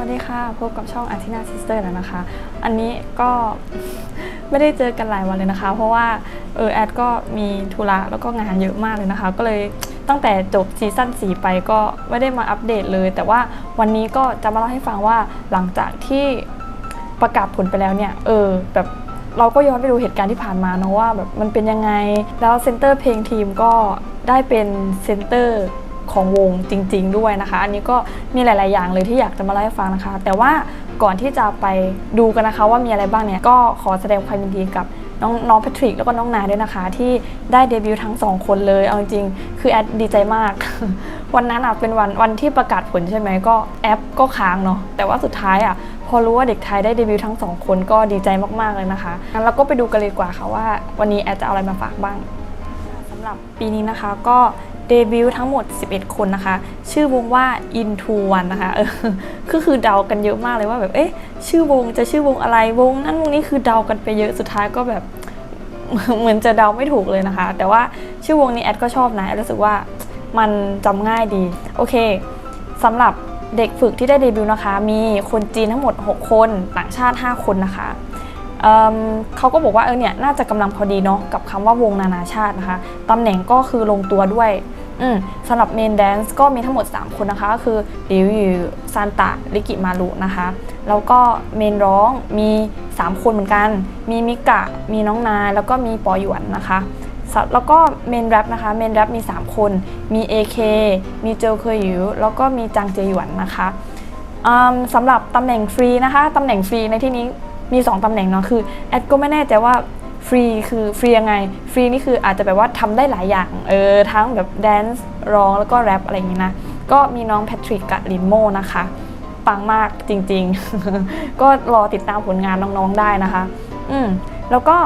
วัสดีค่ะ พบกับช่องอาทินาซิสเตอร์แล้วนะคะ อันนี้ก็ไม่ได้เจอกันหลายวันเลยนะคะ เพราะว่าเออแอดก็มีธุระแล้วก็งานเยอะมากเลยนะคะ ก็เลยตั้งแต่จบซีซั่น4ไปก็ไม่ได้มาอัปเดตเลย แต่ว่าวันนี้ก็จะมาเล่าให้ฟังว่าหลังจากที่ประกาศผลไปแล้วเนี่ย เออแบบเราก็ย้อนไปดูเหตุการณ์ที่ผ่านมาเนอะว่าแบบมันเป็นยังไง แล้วเซนเตอร์เพลงทีมก็ได้เป็นเซนเตอร์ ของวงจริง ๆ ด้วยนะคะ อันนี้ก็มีหลาย ๆ อย่างเลยที่อยากจะมาเล่าให้ฟังนะคะ แต่ว่าก่อนที่จะไปดูกันนะคะ ว่ามีอะไรบ้างเนี่ยก็ขอแสดงความยินดีกับน้องน้องแพทริกแล้วก็น้องนาด้วยนะคะ ที่ได้เดบิวต์ทั้งสองคนเลย เอาจริงๆคือแอดดีใจมาก วันนั้นอะเป็นวันวันที่ประกาศผลใช่ไหมก็แอปก็ค้างเนาะแต่ว่าสุดท้ายอะพอรู้ว่าเด็กไทยได้เดบิวต์ทั้งสองคนก็ดีใจมากๆเลยนะคะงั้นเราก็ไปดูกันเลยดีกว่าค่ะว่า วันนี้แอดจะเอาอะไรมาฝากบ้างสำหรับปีนี้นะคะก็ เดบิวต์ทั้งหมด 11 คนนะคะ ชื่อวงว่า Into One นะคะเออคือคือเดากันเยอะมากเลยว่าแบบเอ๊ะชื่อวงจะชื่อวงอะไรวงนั้นวงนี้คือเดากันไปเยอะสุดท้ายก็แบบเหมือนจะเดาไม่ถูกเลยนะคะ แต่ว่าชื่อวงนี้แอดก็ชอบนะแอดรู้สึกว่ามันจำง่ายดี โอเคสำหรับเด็กฝึกที่ได้เดบิวต์นะคะ มีคนจีนทั้งหมด 6 คนต่างชาติ 5 คนนะคะเออเขาก็บอกว่าเออเนี่ยน่าจะกำลังพอดีเนาะกับคำว่าวงนานาชาตินะคะตำแหน่งก็คือลงตัวด้วย อืมสำหรับเมนแดนซ์ก็มีทั้งหมด 3 คนนะคะ ก็คือดิวยูซานตะลิกิมารุนะคะ แล้วก็เมนร้องมี 3 คนเหมือนกัน มีมิกะ มีน้องนายแล้วก็มีปอหยวนนะคะแล้วก็เมนแรปนะคะเมนแรปมี 3 คน มี AK มีเจลเคยหยูแล้วก็มีจังเจหยวนนะคะสำหรับตำแหน่งฟรีนะคะตำแหน่งฟรีในที่นี้มี 2ตำแหน่งเนาะคือแอดก็ไม่แน่ใจว่า ฟรีคือฟรียังไง ฟรีนี่คืออาจจะแบบว่าทำได้หลายอย่าง เออ ทั้งแบบแดนซ์ร้องแล้วก็แรปอะไรอย่างนี้นะ ก็มีน้องแพทริกกับลินโมนะคะ ปังมากจริงๆ ก็รอติดตามผลงานน้องๆได้นะคะ อืมแล้วก็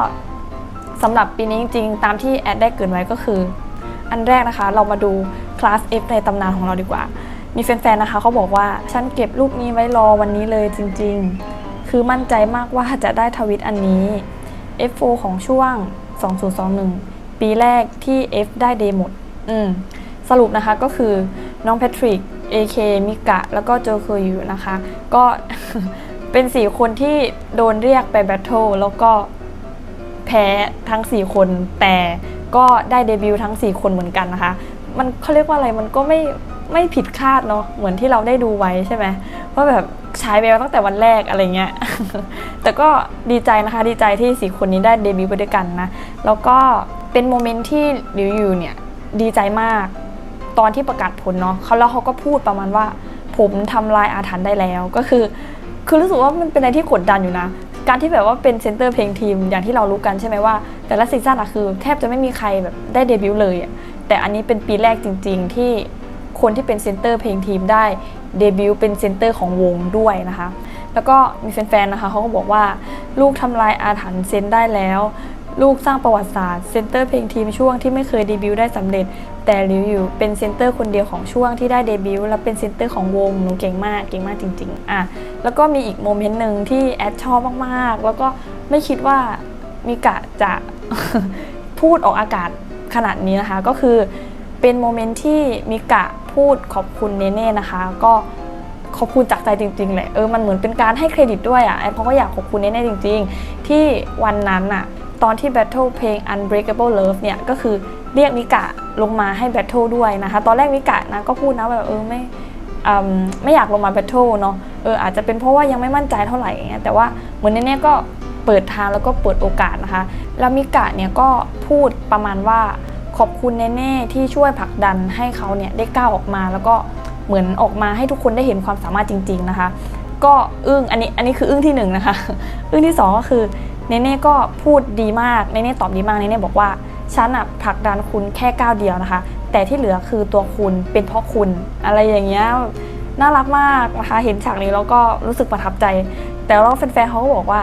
สำหรับปีนี้จริงๆ ตามที่แอดได้เกินไว้ก็คือ อันแรกนะคะ เรามาดูคลาส F ในตำนานของเราดีกว่า มีแฟนๆ นะคะเขาบอกว่า ฉันเก็บรูปนี้ไว้รอวันนี้เลยจริงๆ คือมั่นใจมากว่าจะได้ทวิตอันนี้ F4 ของช่วง 2021 ปีแรกที่ F ได้เดหมด อืม สรุปนะคะก็คือน้องแพทริก AK มิกะ แล้วก็โจเคยูนะคะ ก็เป็น 4 คนที่โดนเรียกไปแบทเทิลแล้วก็แพ้ทั้ง 4 คน แต่ก็ได้เดบิวต์ทั้ง 4 คนเหมือนกันนะคะ มันเขาเรียกว่าอะไรมันก็ไม่ ไม่ผิดคาดเนาะเหมือนที่เราได้ดูไว้ใช่ไหมว่าแบบใช้ไปแล้วตั้งแต่วันแรกอะไรเงี้ย แต่ก็ดีใจนะคะดีใจที่4คนนี้ได้เดบิวต์ไปด้วยกันนะ แล้วก็เป็นโมเมนต์ที่ดิวยูเนี่ยดีใจมากตอนที่ประกาศผลเนาะเขาแล้วเขาก็พูดประมาณว่า ผมทำลายอาถรรพ์ได้แล้วก็คือ คือรู้สึกว่ามันเป็นอะไรที่กดดันอยู่นะ การที่แบบว่าเป็นเซนเตอร์เพลงทีมอย่างที่เรารู้กันใช่ไหมว่า แต่ละซีซั่นอะคือแทบจะไม่มีใครแบบได้เดบิวต์เลยแต่อันนี้เป็นปีแรกจริง ๆ ที่ คนที่เป็นเซนเตอร์เพลงทีมได้เดบิวต์เป็นเซนเตอร์ของวงด้วยนะคะ แล้วก็มีแฟนๆนะคะเขาก็บอกว่าลูกทำลายอาถรรพ์เซนได้แล้ว ลูกสร้างประวัติศาสตร์เซนเตอร์เพลงทีมช่วงที่ไม่เคยเดบิวต์ได้สำเร็จ แต่ริวอยู่เป็นเซนเตอร์คนเดียวของช่วงที่ได้เดบิวต์และเป็นเซนเตอร์ของวงหนูเก่งมากเก่งมากจริงๆอะแล้วก็มีอีกโมเมนต์หนึ่งที่แอดชอบมากๆ แล้วก็ไม่คิดว่ามิกะจะพูดออกอากาศขนาดนี้นะคะ ก็คือเป็นโมเมนต์ที่มิกะ พูดขอบคุณเนเน่นะคะ ก็ขอบคุณจากใจจริงๆแหละเออมันเหมือนเป็นการให้เครดิตด้วยอะแอดเขาก็อยากขอบคุณเนเน่จริง ๆ ที่วันนั้นอะตอนที่แบทเทิลเพลง Unbreakable Love เนี่ยก็คือเรียกมิกะลงมาให้แบทเทิลด้วยนะคะ ตอนแรกมิกะนะก็พูดนะแบบเออไม่ไม่อยากลงมาแบทเทิลเนาะเอออาจจะเป็นเพราะว่ายังไม่มั่นใจเท่าไหร่อย่างเงี้ยแต่ว่าเหมือนเนเน่ก็เปิดทางแล้วก็เปิดโอกาสนะคะ แล้วมิกะเนี่ยก็พูดประมาณว่า ขอบคุณแน่ๆที่ช่วยผลักดันให้เขาเนี่ยได้ก้าวออกมา แล้วก็เหมือนออกมาให้ทุกคนได้เห็นความสามารถจริง ๆนะคะ ก็อึ้งอันนี้อันนี้คืออึ้งที่หนึ่งนะคะอึ้งที่สองก็คือเนเน่ก็พูดดีมากเนเน่ตอบดีมากเนเน่บอกว่าฉันอะผลักดันคุณแค่ก้าวเดียวนะคะ แต่ที่เหลือคือตัวคุณเป็นเพราะคุณ อะไรอย่างเงี้ยน่ารักมากนะคะเห็นฉากนี้แล้วก็รู้สึกประทับใจ แต่ว่าแฟนๆเขาก็บอกว่า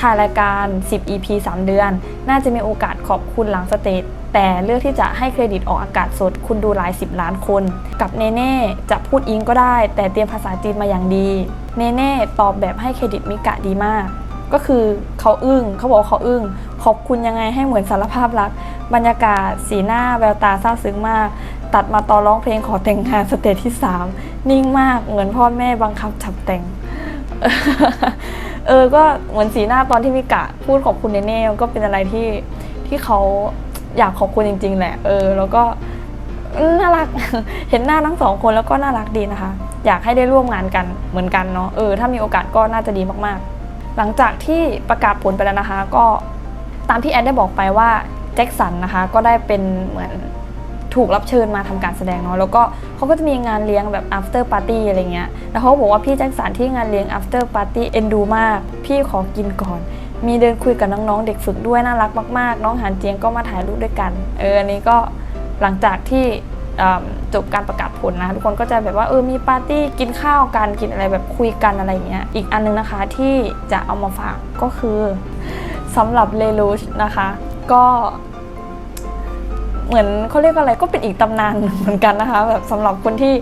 ถ่ายรายการ 10 EP 3 เดือน น่าจะมีโอกาสขอบคุณหลังสเตจแต่เลือกที่จะให้เครดิตออกอากาศสดคุณดูหลาย 10 ล้านคน กับเนเน่จะพูดอิงก็ได้ แต่เตรียมภาษาจีนมาอย่างดี เนเน่ตอบแบบให้เครดิตมิกะดีมาก ก็คือเขาอึ้งเขาบอกเขาอึ้ง ขอบคุณยังไงให้เหมือนสารภาพรัก บรรยากาศสีหน้าแววตาซาบซึ้งมาก ตัดมาตอนร้องเพลงขอแต่งงานสเตจที่ 3 นิ่งมากเหมือนพ่อแม่บังคับจับแต่ง เออก็เหมือนสีหน้าตอนที่มิกะพูดขอบคุณเนเน่ก็เป็นอะไรที่ที่เขาอยากขอบคุณจริง ๆ แหละ เออ แล้วก็น่ารัก เห็นหน้าทั้งสองคนแล้วก็น่ารักดีนะคะ อยากให้ได้ร่วมงานกันเหมือนกันเนาะ เออ ถ้ามีโอกาสก็น่าจะดีมากๆ หลังจากที่ประกาศผลไปแล้วนะคะ ก็ตามที่แอนได้บอกไปว่าแจ็คสันนะคะ ก็ได้เป็นเหมือน ถูกรับเชิญมาทำการแสดงเนาะแล้วก็เขาก็จะมีงานเลี้ยงแบบ after party อะไรเงี้ยแล้วเขาบอกว่าพี่แจ็คสันที่งานเลี้ยง after party เอ็นดูมาก พี่ขอกินก่อน มีเดินคุยกับน้องๆ เด็กฝึกด้วยน่ารักมากๆ น้องหานเจียงก็มาถ่ายรูปด้วยกัน เอออันนี้ก็หลังจากที่จบการประกาศผลนะทุกคนก็จะแบบว่าเออมีปาร์ตี้กินข้าวกันกินอะไรแบบคุยกันอะไรเงี้ยอีกอันนึงนะคะที่จะเอามาฝากก็คือสำหรับเลลูชนะคะ ก็ เหมือนเขาเรียกอะไรก็เป็นอีกตำนานเหมือนกันนะคะแบบสำหรับคนที่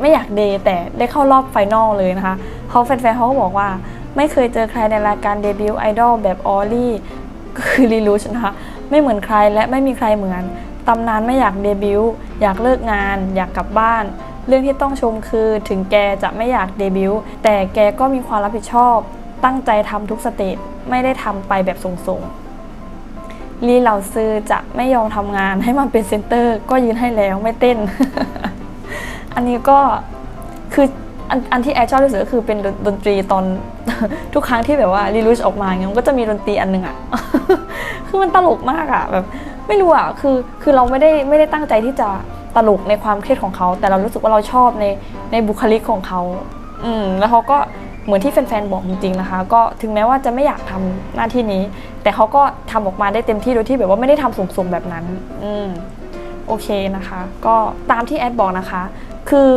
ไม่อยากเดย์แต่ได้เข้ารอบไฟนอลเลยนะคะเขาแฟนๆเขาก็บอกว่า ไม่เคยเจอใครในรายการเดบิวต์ไอดอลแบบออลลี่ก็คือลีลูชนะคะไม่เหมือนใครและไม่มีใครเหมือนตำนานไม่อยากเดบิวต์อยากเลิกงาน อยากกลับบ้าน เรื่องที่ต้องชมคือถึงแกจะไม่อยากเดบิวต์แต่แกก็มีความรับผิดชอบ ตั้งใจทำทุกสเตจไม่ได้ทำไปแบบส่งๆ ลีเหล่าซือจะไม่ยอมทำงานให้มันเป็นเซนเตอร์ ก็ยืนให้แล้วไม่เต้น อันนี้ก็คืออันอันที่แอดชอบที่สุดก็คือเป็นดนดนตรีตอนทุกครั้งที่แบบว่ารีลูชออกมาเงี้ยมันก็จะมีดนตรีอันหนึ่งอะคือมันตลกมากอะแบบไม่รู้อะคือคือเราไม่ได้ไม่ได้ตั้งใจที่จะตลกในความเครียดของเขา แต่เรารู้สึกว่าเราชอบในในบุคลิกของเขา อืมแล้วเขาก็ เหมือนที่แฟนๆบอกจริงๆนะคะ ก็ถึงแม้ว่าจะไม่อยากทำหน้าที่นี้ แต่เขาก็ทำออกมาได้เต็มที่โดยที่แบบว่าไม่ได้ทำสุ่มๆแบบนั้น อืมโอเคนะคะ ก็ตามที่แอดบอกนะคะ คือ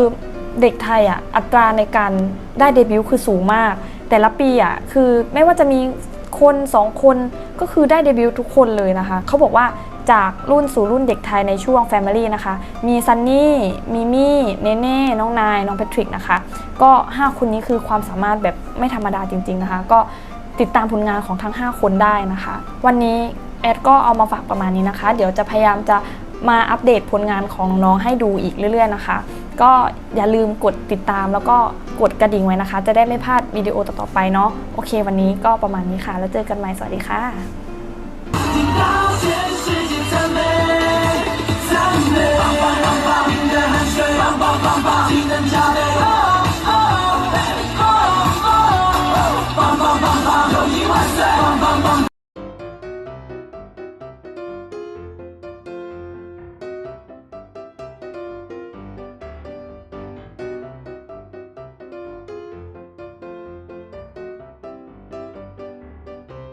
เด็กไทยอะอัตราในการได้เดบิวต์คือสูงมาก แต่ละปีอะคือไม่ว่าจะมีคนสองคนก็คือได้เดบิวต์ทุกคนเลยนะคะ เขาบอกว่า จากรุ่นสู่รุ่นเด็กไทยในช่วง Family นะคะ มีซันนี่ มีมี่ เนเน่ น้องนาย น้องแพทริกนะคะ ก็ 5 คนนี้คือความสามารถแบบไม่ธรรมดาจริง ๆนะคะ ก็ติดตามผลงานของทั้ง 5 คนได้นะคะ วันนี้แอดก็เอามาฝากประมาณนี้นะคะ เดี๋ยวจะพยายามจะมาอัปเดตผลงานของน้องให้ดูอีกเรื่อย ๆ นะคะ ก็อย่าลืมกดติดตามแล้วก็กดกระดิ่งไว้นะคะ จะได้ไม่พลาดวิดีโอต่อๆไปเนาะ โอเค วันนี้ก็ประมาณนี้ค่ะ แล้วเจอกันใหม่ สวัสดีค่ะ 棒棒棒棒，技能加倍，